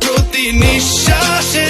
প্রতি নিঃশ্বাসে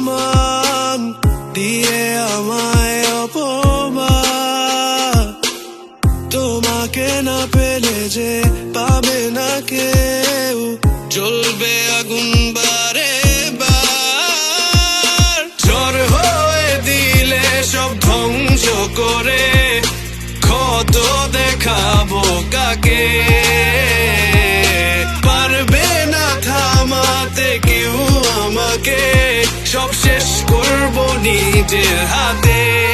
অপমান, দিয়ে আমায় অপমান। তোমাকে না পেলে যে পাবে না কেউ, জ্বলবে আগুন হয়ে দিলে সব ধ্বংস করে কাকে? শেষ করব নিজের হাতে প্রতি নিঃশ্বাস